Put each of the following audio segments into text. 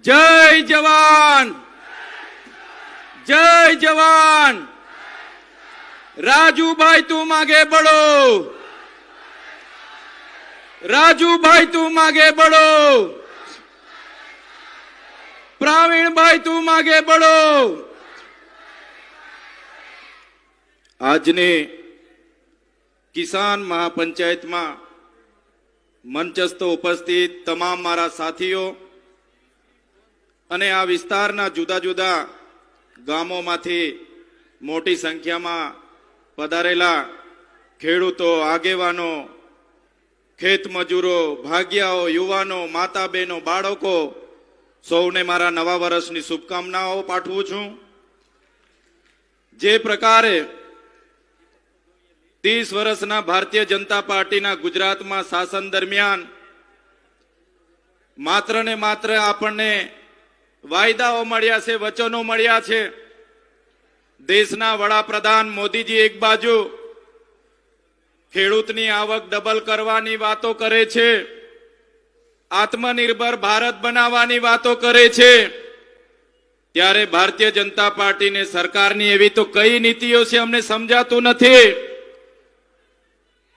જય જવાન. જય જવાન. રાજુભાઈ, તું માગે બળો. રાજુભાઈ, તું માગે બળો. પ્રવીણભાઈ, તું માગે બળો. આજની કિસાન મહાપંચાયતમાં મંચસ્થ ઉપસ્થિત તમામ મારા સાથીઓ અને આ વિસ્તારના જુદા જુદા ગામોમાંથી મોટી સંખ્યામાં પધારેલા ખેડૂતો, આગેવાનો, ખેત મજૂરો, ભાગ્યાઓ, યુવાનો માતા બહેનો બાળકો, સૌને મારા નવા વર્ષની શુભકામનાઓ પાઠવું છું. જે પ્રકારે ત્રીસ વર્ષના ભારતીય જનતા પાર્ટીના ગુજરાતમાં શાસન દરમિયાન માત્ર ને માત્ર આપણને વાયદાઓ મળ્યા છે, વચનો મળ્યા છે. દેશના વડાપ્રધાન મોદીજી એક બાજુ ખેડૂતની આવક ડબલ કરવાની વાતો કરે છે, આત્મનિર્ભર ભારત બનાવવાની વાતો કરે છે. ત્યારે ભારતીય જનતા પાર્ટીને સરકારની એવી તો કઈ નીતિઓ છે અમને સમજાતું નથી.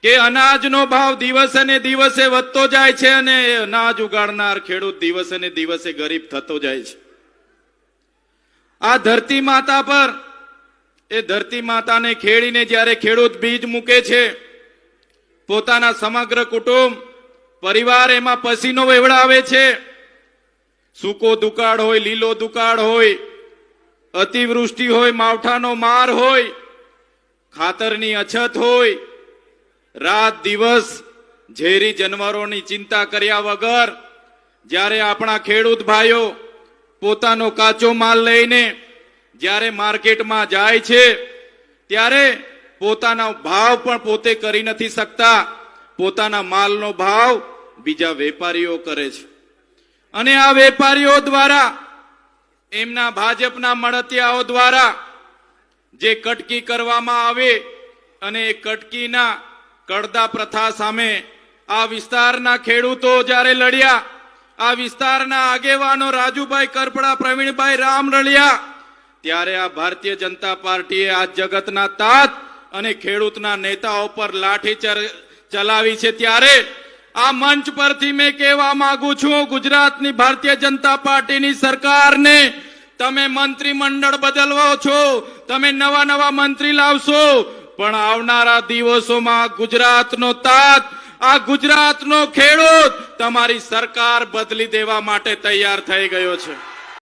કે અનાજનો ભાવ દિવસે ને દિવસે વધતો જાય છે અને અનાજ ઉગાડનાર ખેડૂત દિવસે ને દિવસે ગરીબ થતો જાય છે. આ ધરતી માતા પર, એ ધરતી માતાને ખેડીને જ્યારે ખેડૂત બીજ મૂકે છે, પોતાના સમગ્ર કુટુંબ, પરિવાર એમાં પસીનો વેવડાવે છે. સૂકો દુકાળ હોય, લીલો દુકાળ હોય, અતિવૃષ્ટિ હોય, માવઠાનો માર હોય, ખાતરની અછત હોય રાત દિવસ ઝેરી જનવરોની ચિંતા કર્યા વગર જ્યારે આપણા ખેડૂત ભાઈઓ પોતાનો કાચો માલ લઈને જ્યારે માર્કેટમાં જાય છે, ત્યારે પોતાના ભાવ પણ પોતે કરી નથી શકતા. પોતાના માલનો ભાવ બીજા વેપારીઓ કરે છે. અને આ વેપારીઓ દ્વારા, એમના ભાજપના મળતિયાઓ દ્વારા જે કટકી કરવામાં આવે અને એ કટકીના કડદા પ્રથા સામે આ વિસ્તારના ખેડૂતો જ્યારે લડ્યા, આ વિસ્તારના આગેવાનો રાજુભાઈ કરપડા, પ્રવીણભાઈ રામ રળિયા, ત્યારે આ ભારતીય જનતા પાર્ટીએ આ જગતના તાત અને ખેડૂતના નેતાઓ પર લાઠી ચલાવી છે. ત્યારે આ મંચ પરથી મેં કહેવા માંગુ છું, ગુજરાતની ભારતીય જનતા પાર્ટીની સરકારને તમે મંત્રીમંડળ બદલવો છો, તમે નવા નવા મંત્રી લાવશો પણ આવનારા દિવસોમાં ગુજરાતનો તાત, આ ગુજરાતનો ખેડૂત તમારી સરકાર બદલી દેવા માટે તૈયાર થઈ ગયો છે.